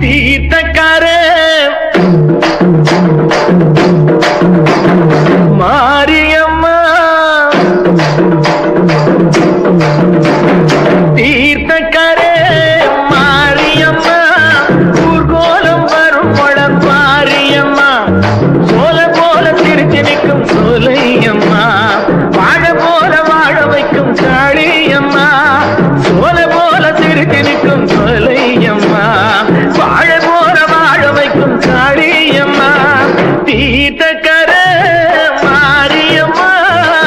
தீர்த்தக்காரே ಗೀತ